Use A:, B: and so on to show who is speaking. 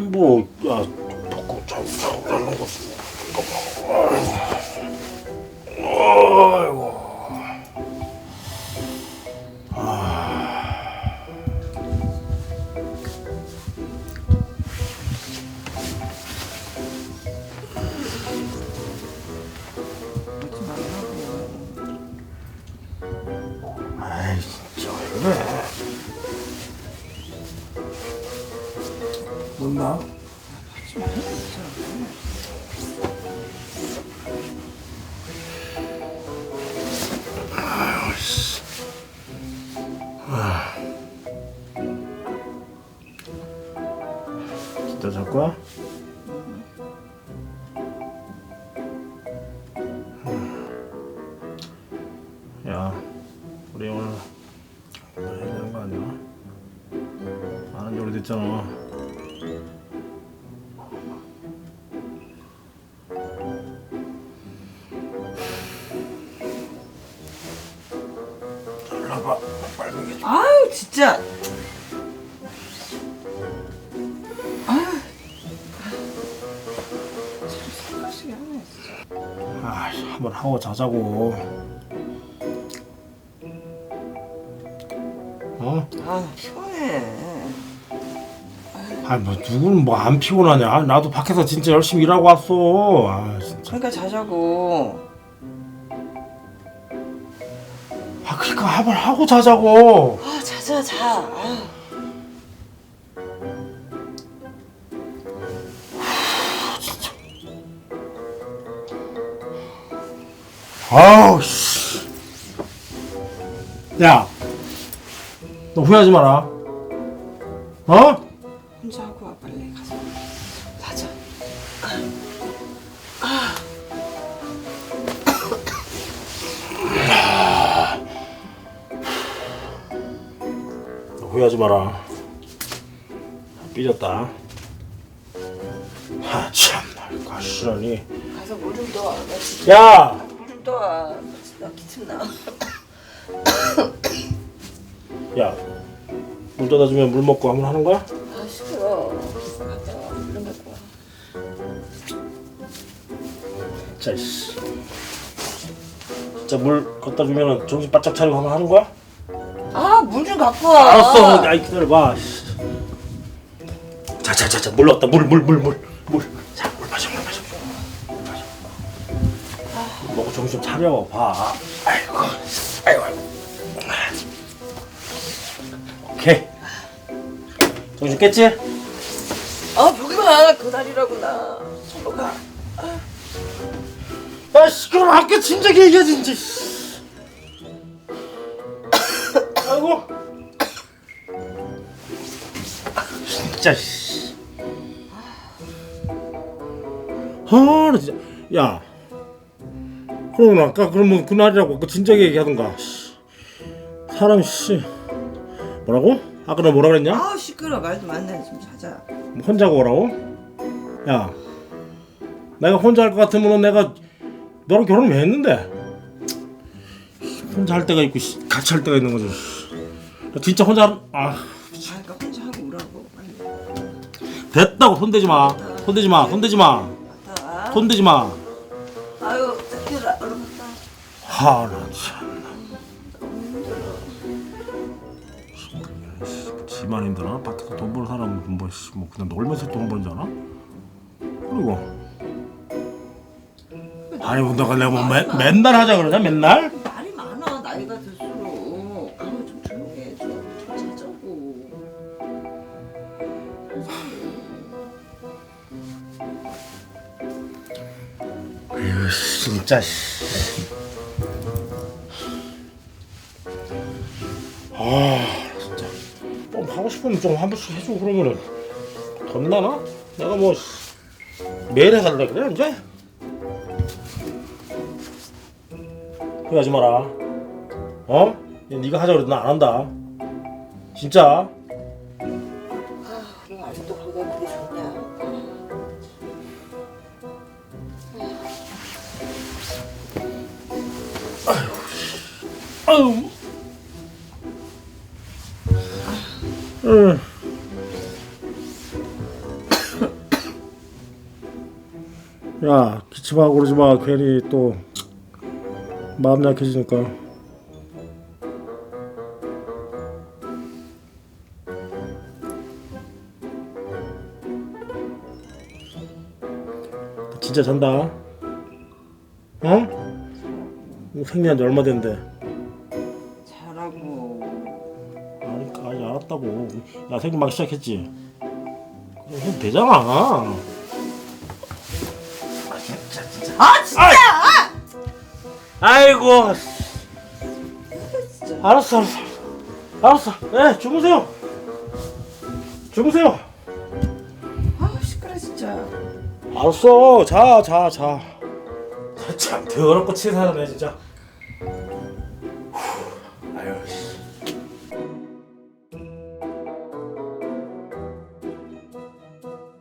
A: 뭐, 야, 덕고 참, 참, 잘는 거. 아이고. 아이, 진짜 왜 그래? 뭔가? 아유, 씨. 아. 진짜 잘 거야? 음. 야, 우리 오늘 해야 되는 거 아니야? 안한지 오래됐잖아.
B: 아유 진짜. 아유. 참 생각시게 하네 진짜.
A: 아, 한번 하고 자자고. 어?
B: 아 피곤해.
A: 아, 뭐 누구는 뭐 안 피곤하냐? 나도 밖에서 진짜 열심히 일하고 왔어. 아, 진짜.
B: 그러니까 자자고.
A: 아, 그러니까 한번 하고 자자고.
B: 아 자자 자. 아유.
A: 아우 씨. 야, 너 후회하지 마라. 어?
B: 혼자 하고 와 빨리 가서. 자자.
A: 너 후회하지 마라. 삐졌다. 아, 참나, 가시라니.
B: 가서 물 좀 떠와. 나 진짜
A: 야,
B: 물좀 떠와. 나 기침 나.
A: 야, 물 떠다 주면 물 먹고 한번 하는 거야?
B: 아 시끄러. 갔다 와. 물좀 갖고 와.
A: 자, 씨. 진짜 물 갖다 주면 정신 바짝 차리고 한번 하는 거야?
B: 아 물 좀 갖고 와.
A: 알았어. 아이 기다려봐. 씨. 자, 자, 자, 자, 물 넣었다. 물, 물, 물, 물, 물. 자, 물 마셔, 물 마셔. 물 마셔. 물 먹고 정신 좀 차려. 봐. 아이고, 아이고. 오케이. 정신 깼지?
B: 아 보기만 그날이라고 나. 가.
A: 야, 시끄러워. 아까 진작에 얘기하지. 아이고. 진짜, 씨. 아, 나 진짜. 야. 그러면 아까 그러면 그날이라고 아까 진작에 얘기하던가. 씨. 사람, 씨. 뭐라고? 아까 너 뭐라 그랬냐?
B: 아 시끄러 말도 많네 좀 자자.
A: 뭐 혼자 오라고? 야, 내가 혼자 할 것 같으면 내가 너랑 결혼 왜 했는데? 혼자 할 때가 있고 씨, 같이 할 때가 있는 거지. 나 진짜 혼자 할- 아 됐다고 손대지 마, 손대지 마, 손대지 마. 손대지 마.
B: 아유 새끼라 갔다.
A: 하나 참. 지만 힘드나? 밖에서 돈 버는 사람은 뭐, 씨, 뭐 그냥 놀면서 돈 알아? 그리고 아니 뭐 너가 내가 뭐 맨, 맨날 하자 그러냐 맨날? 진짜 씨. 아 진짜 좀 하고 싶으면 좀 한 번씩 해줘 그러면은 덧나나? 내가 뭐 씨, 매일 해달래 그래 이제? 후회하지 마라 어? 야, 네가 하자 그래도 나 안 한다 진짜 아유 응. 야 기침하고 그러지 마 괜히 또 마음 약해지니까 진짜 잔다 어? 생리한 지 얼마 됐는데 알았다고. 야 생리 막 시작했지. 그럼 해도 되잖아. 아 진짜! 진짜
B: 아! 진짜
A: 아이고.
B: 진짜
A: 알았어 알았어. 알았어. 네 주무세요. 주무세요.
B: 아 시끄러 진짜.
A: 알았어. 자 자 자. 참 더럽고 치사하네 진짜